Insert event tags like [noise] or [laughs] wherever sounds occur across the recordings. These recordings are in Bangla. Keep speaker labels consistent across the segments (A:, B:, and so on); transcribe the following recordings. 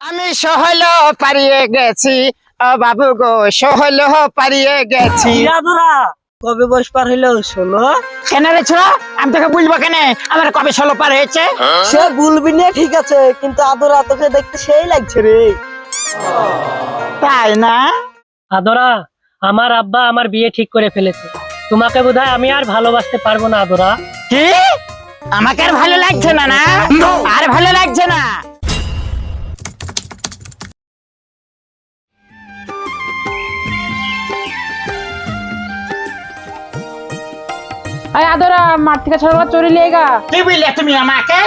A: আমি সহল পারিয়ে গেছি। ও বাবু গো সহল পারিয়ে গেছি।
B: কবে বয়স পার হইল ষোলো
A: কেন রে ছোড়া? আমি তোকে বলব কেন? আমার কবে ষোলো পার হয়েছে?
B: সে বলবি না ঠিক আছে কিন্তু আদরা তোকে দেখতে সেই লাগছে রে।
A: তাই না?
C: আদরা আমার আব্বা আমার বিয়ে ঠিক করে ফেলেছে। তোমাকে বোধহয় আমি আর ভালোবাসতে পারব না আদরা।
A: কি? আমাকে আর ভালো লাগছে না না? আর ভালো লাগছে না?
D: আদরা মাঠ থেকে ছড়া চুরি লেগা
A: কি বিলে তুমি আমাকে?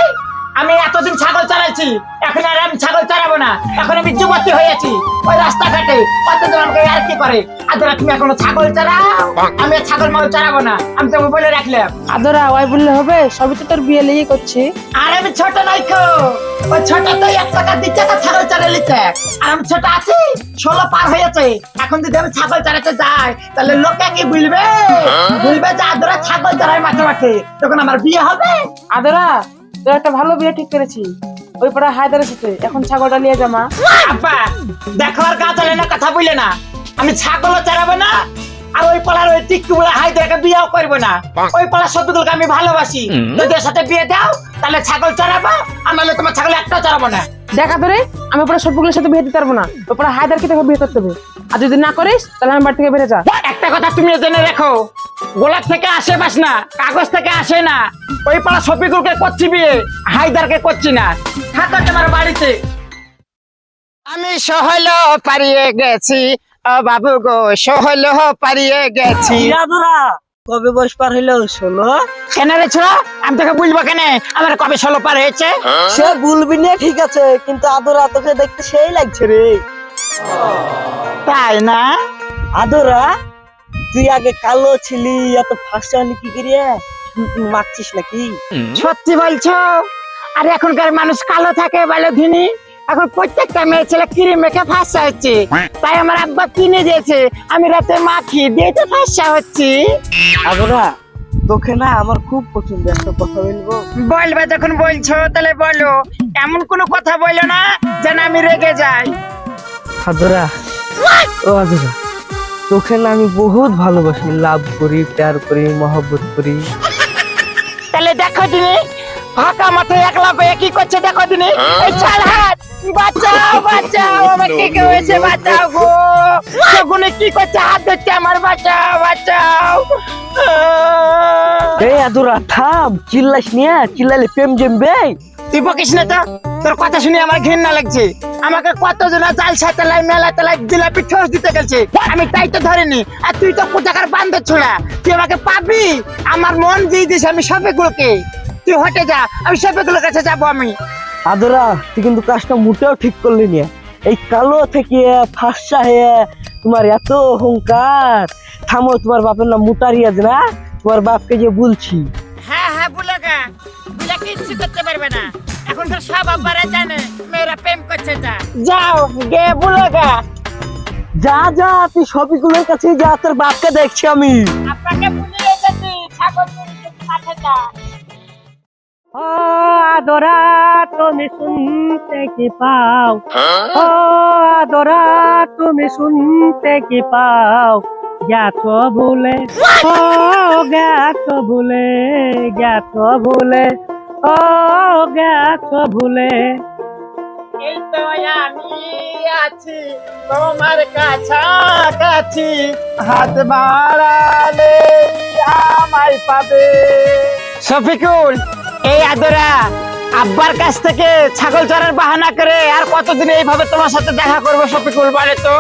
A: আমি এতদিন ছাগল চড়াইছি এখন আর আমি ছাগল চড়াবো না। এখন আমি যুবতী হয়েছি ওই রাস্তাঘাটে কতজন আমাকে আর কি করে? আদরা তুমি এখনও ছাগল চড়াও আমি ছাগল মাগল চড়াবো না। আমি তোমাকে বলে রাখলাম।
D: আদরা ওই বললে হবে? সবই তো তোর বিয়ে লিয়ে করছি।
A: আর আমি ছোট নাই খো ওই ছোট তো এক টাকা দি টাকা ছাগল আর আমি ছোট আছি ষোলো পার হয়েছে। এখন যদি আমি ছাগল চড়াতে যাই তাহলে লোকে কি বলবে বলবে যে আদরা ছাগল চড়াই মাঠে মাঠে। তখন আমার বিয়ে হবে?
D: আদরা তোর একটা ভালো বিয়ে ঠিক করেছি। ওই পাড়া হায়দারের সাথে। এখন ছাগলটা নিয়ে জামা
A: আব্বা দেখো আর গা চলে না কথা বলে না। আমি ছাগলও চড়াবো না আর ওই পাড়ার ওই টিকটু বলে দেখে বিয়েও করব না। ওই পাড়ার সবগুলোকে আমি ভালোবাসি। যদি ওর সাথে বিয়ে দাও তাহলে ছাগল চড়াবো আর নাহলে তোমার ছাগল একটাও চড়াবো না।
D: দেখা তোরে আমি ওপরে সবগুলোর সাথে বিয়ে দিতে পারব না। ওই পাড়া হায়দারকে তোকে বিয়ে করতে হবে। আর যদি না করিস তাহলে আমি বাড়ি থেকে বেড়ে যা।
A: একটা কথা তুমি জেনে রেখো গোলাপ থেকে আসে বাস না কাগজ থেকে আসে না। ওই পাড়া শফিকুলকে করছি বিয়ে হায়দারকে করছি না। থাকো তোমার বাড়িতে। আমি সহল পারিয়ে গেছি ও বাবু গো সহল পারিয়ে গেছি।
B: কবে বয়স পার হইল ষোলো
A: কেন রে ছোড়া? আমি তোকে বলব কেন? আমার কবে ষোলো পার হয়েছে?
B: সে বলবি না ঠিক আছে কিন্তু আদরা তোকে দেখতে সেই লাগছে রে।
A: তাই না?
B: আদরা তুই আগে কালো ছিলি এত ফাঁসা হলি কি করিয়া মারছিস নাকি?
A: সত্যি বলছো? আর এখনকার মানুষ কালো থাকে বলে ধিনি এখন প্রত্যেকটা মেয়ে ছেলে কিরে মেখে ফাঁসা হচ্ছে। তাই আমার আব্বা কিনে দিয়েছে। আমি রাতে মাখি দিয়ে তো ফাঁসা হচ্ছি।
B: আদরা তোকে না আমার খুব পছন্দ একটা কথা বলব।
A: বলবে যখন বলছো তাহলে বলো। এমন কোনো কথা বলো না যেন আমি রেগে যাই।
B: আদরা ও আদরা তোকে না আমি বহুত ভালোবাসি। লাভ করি প্যার করি মহব্বত করি।
A: তাহলে দেখো দিনি ফাঁকা মাথায় একলা পেয়ে কি করছে দেখো দিনি। এই চাল হাত বাঁচাও বাঁচাও আমাকে কেউ এসে বাঁচাও গো। শগুনে কি করছে? হাত ধরছে আমার বাঁচাও বাঁচাও।
B: এই আদরা থাম চিল্লাস নিয়ে চিল্লালে প্রেম জমবে।
A: তুই বকিস না তো? তোর কথা শুনে আমার ঘৃণা লাগছে। আমাকে কতজন জাল সাতালাই মেলা তালাই জিলাপি ঠোস দিতে গেছে আমি তাই তো ধরিনি। আর তুই তো কোথাকার বান্ধব ছোড়া তুই আমাকে পাবি? আমার মন দিয়ে দিস আমি সবেগুলোকে তুই হটে যা। আমি সবেগুলোর কাছে যাব আমি।
B: আদরা, তুই কিন্তু কাজটা মোটেও ঠিক করলি না। এই কালো থেকে ফাঁসা হয়ে তোমার এত অহংকার। থামো, তোমার বাপের নাম মুটারিয়াজ না তোমার বাপকে যে বলছি।
A: হ্যাঁ হ্যাঁ বুলা কিচ্ছু করতে পারবে না। এখন তো সব আব্বারা জানে মেয়েরা প্রেম করছে যা যাও গে। বুলাগা
B: যা যা তুই সবইগুলোর কাছে যা তোর বাপকে দেখছি আমি।
A: আপনাকে বুঝিয়ে এসেছি ছাগল
C: আদরা তুমি শুনতে কি পাও? ও আদরা তুমি শুনতে কি পাও? গেছ ভুলে ও গেছ ভুলে গেছ ভুলে ও ভুলে
A: এই তো আমি আছি তোমার কাছাকাছি। হাত বাড়ালে আমায় পাবে। শফিকুল এই আদরা। আব্বার কাছ থেকে ছাগল চড়ার বাহানা করে আর কতদিন এইভাবে তোমার সাথে দেখা করব শফিকুল বলে তো?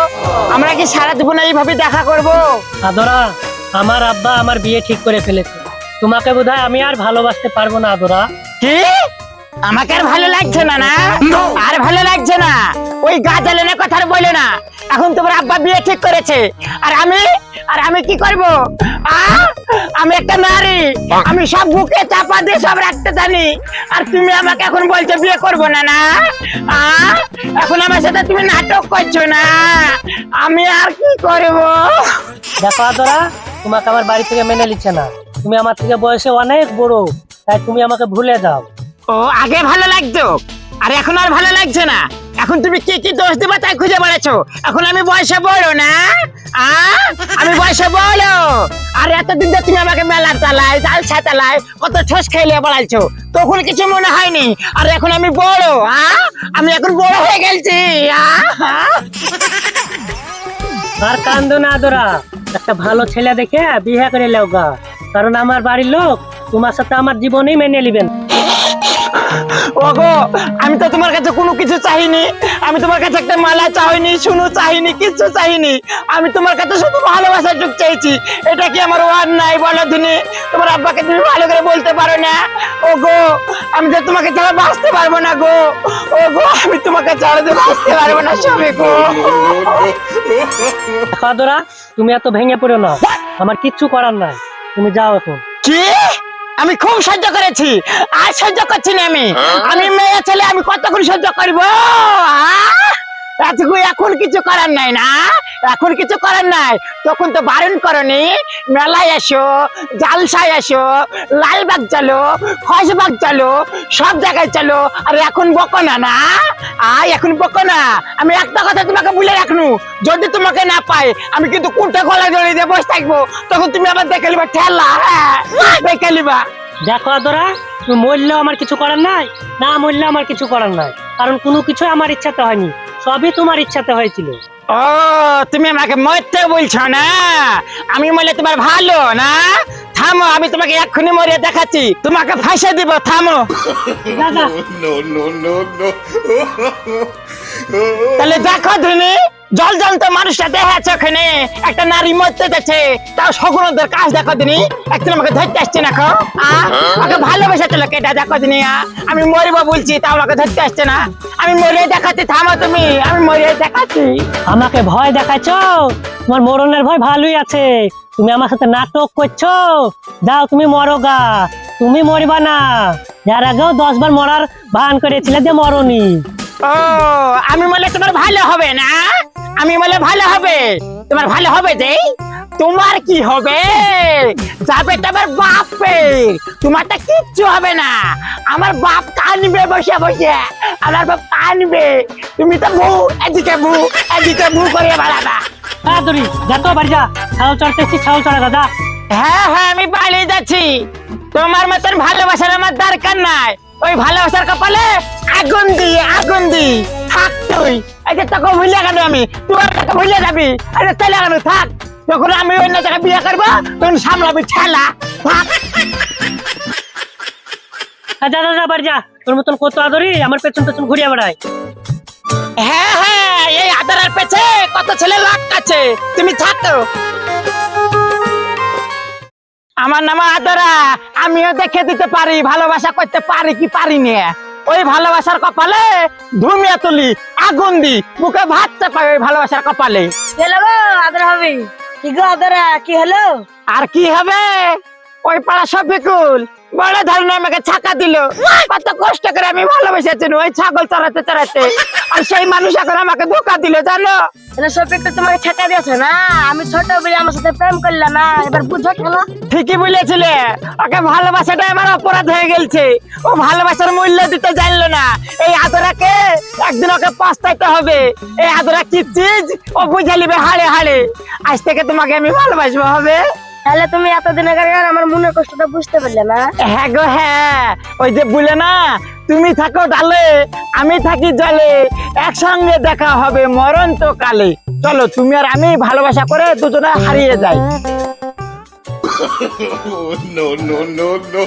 A: আমরা কি সারা জীবন এইভাবে দেখা করব?
C: আদরা আমার আব্বা আমার বিয়ে ঠিক করে ফেলেছে। তোমাকে বোধহয় আমি আর ভালোবাসতে পারব না আদরা।
A: কি? আমাকে আর ভালো লাগছে না না? আর ভালো লাগছে না? ওই গাজালেনের কথা আর বলে না। এখন তোমার আব্বা বিয়ে ঠিক করেছে। আর আমি? আর আমি কি করব? আ? আমি একটা নারী। আমি সব বুকে চাপা দিয়ে সব রাখতে জানি। আর তুমি আমাকে এখন বলছো বিয়ে করব না না? এখন আমার সাথে তুমি নাটক করছ না। আমি আর কি করব?
C: দেখো আদরা তোমাকে আমার বাড়ি থেকে মেনে নিচ্ছে না। তুমি আমার থেকে বয়সে অনেক বড় তাই তুমি আমাকে ভুলে যাও।
A: ও আগে ভালো লাগতো আর এখন আর ভালো লাগছে না। এখন তুমি কি কি দোষ দিবা তাই খুঁজে বেড়াচ্ছো? এখন আমি বয়সে বড় না? আমি বয়সে বড়। আর এতদিন তো তুমি আমাকে মেলার তালায় জালসা তালায় কত ঠোস খেলে বেড়াইছো তখন কিছু মনে হয়নি। আর এখন আমি বড়, আ? আমি এখন বড় হয়ে গেছি?
C: আর কান্দো না আদরা। একটা ভালো ছেলে দেখে বিয়ে করে লেও গা। কারণ আমার বাড়ির লোক তোমার সাথে আমার জীবনেই মেনে নিবেন।
A: ওগো আমি তো তোমার কাছে কোনো কিছু চাইনি। আমি তোমার কাছে একটা মালা চাইনি শুনো চাইনি কিছু চাইনি। আমি তোমার কাছে শুধু ভালোবাসার যুগ চাইছি। এটা কি আমার ওয়ার নাই বলো দিনে তোমার আব্বাকে তুমি ভালো করে বলতে পারো না? ওগো আমি তো তোমাকে ছাড়া বাঁচতে পারব না গো। ওগো আমি তোমাকে ছাড়া তো বাঁচতে পারব না সবে গো।
C: দেখো তুমি এত ভেঙে পড়ো না। আমার কিচ্ছু করার নাই। তুমি যাও এখন।
A: কি? আমি খুব সহ্য করেছি। আর সহ্য করছি না আমি। আমি মেয়ে ছেলে আমি কতক্ষণ সহ্য করব? আজকে এখন কিছু করার নাই না? এখন কিছু করার নাই। তখন তো বারণ করনি, মেলায় এসো, জালসায় এসো, লালবাগ চলো খসবাগ চলো, সব জায়গায় চলো। আর এখন বকো না না? আয়, এখন বকো না। আমি একটা কথা তোমাকে বলে রাখনু, যদি তোমাকে না পাই আমি কিন্তু কুটে গলা জড়িয়ে দিয়ে বসে থাকব। তখন তুমি আবার দেখে নিবা, ঠেলা হ্যাঁ দেখে নিবা।
C: দেখো আদরা মরলেও আমার কিছু করার নাই, না মরলেও আমার কিছু করার নাই। কারণ কোনো কিছু আমার ইচ্ছাতে হয়নি। সবই তোমার ইচ্ছাতে হয়েছিল
A: ও তুমি আমাকে মরতে বলছো না আমি মরলে তোমার ভালো না থামো আমি তোমাকে এক্ষুনি মরে দেখাচ্ছি তোমাকে ফাঁসে দিব থামো. তাহলে দেখো ধুনি জল জল তো মানুষটা দেখাচ্ছে ওখানে একটা নারী মরতে যাচ্ছে। তাও শগুনদের কাজ দেখো দিনি। একদিন আমাকে ধরতে আসছে না খো আমাকে ভালোবেসে চলো কেটা দেখো দিনি? আমি মরবো বলছি তাও আমাকে ধরতে আসছে না। আমি মরিয়ে দেখাচ্ছি থামো তুমি। আমি মরে দেখাচ্ছি।
C: আমাকে ভয় দেখাচ্ছ? তোমার মরণের ভয় ভালোই আছে। তুমি আমার সাথে নাটক করছ। যাও তুমি মরো গা। তুমি মরবা না। যার আগেও দশ বার মরার ভান করেছিলে যে মরনি।
A: ও আমি মনে তোমার ভালো হবে না? আমি বলে ভালো হবে। তোমার ভালো হবে যে তোমার কি হবে? যাবে তোমার বাপে। তোমারটা কিচ্ছু হবে না। আমার বাপ কানবে বসে বসে। আমার বাপ কানবে। তুমি তো বউ এদিকে বউ এদিকে বউ করে বেড়াবা।
C: হ্যাঁ দড়ি যা তো বাড়ি যা। ছাগল চড়তেছি ছাগল চড়া দাদা।
A: হ্যাঁ হ্যাঁ আমি পালিয়ে যাচ্ছি। তোমার মতন ভালোবাসার আমার দরকার নাই। ওই ভালোবাসার কপালে আগুন দি আগুন দি থাক তুই। যে তোকে ভুলে গেল আমি? তুই ভুলে যাবি? আরে চলে গেল থাক? যখন আমি অন্য বিয়ে করব তখন সামলাবি থাক।
C: যা যা যা বাড়ি যা। তোর মতন কত আদরি আমার পেছন পেছন ঘুরিয়ে বেড়ায়।
A: হ্যাঁ হ্যাঁ এই আদারের পেছে কত ছেলে লাখ আছে। তুমি থাকো। আমার নাম আদরা। আমিও দেখে দিতে পারি ভালোবাসা করতে পারি কি পারি না? ওই ভালোবাসার কপালে ধুমিয়া তুলি আগুন দি মুখে ভাত চাপাই ওই ভালোবাসার কপালে।
E: আদর হবে কি গো আদর? কি হলো?
A: আর কি হবে? ওই পাড়া শফিকুল বড় ধরনের আমাকে ছাকা দিল। কত কষ্ট করে আমি ভালোবেসেছি ওই ছাগল চড়াতে চড়াতে। আর সেই মানুষ এখন আমাকে ধোকা দিল জানো?
E: এটা তোমাকে ঠেকা দিয়েছে না? আমি ছোট বলে আমার সাথে প্রেম করলাম না এবার বুঝো খেলা
A: ঠিকই বলেছিলে ওকে ভালোবাসাটা আমার অপরাধ হয়ে গেছে ও ভালোবাসার মূল্য দিতে জানলো না। এই আদরাকে একদিন ওকে পস্তাইতে হবে। এই আদরা কি চিজ? ও বুঝে নিবে হাড়ে হাড়ে। আজ থেকে তোমাকে আমি ভালোবাসবো হবে?
E: তাহলে তুমি এতদিন আগে আমার মনের কষ্টটা বুঝতে পারলে না?
A: হ্যাঁ গো হ্যাঁ। ওই যে বলে না তুমি থাকো ডালে আমি থাকি জলে। একসঙ্গে দেখা হবে মরণ তো কালে চলো তুমি আর আমি ভালোবাসা করে দুজনে হারিয়ে যাই।
F: No [laughs] no, no, no, no.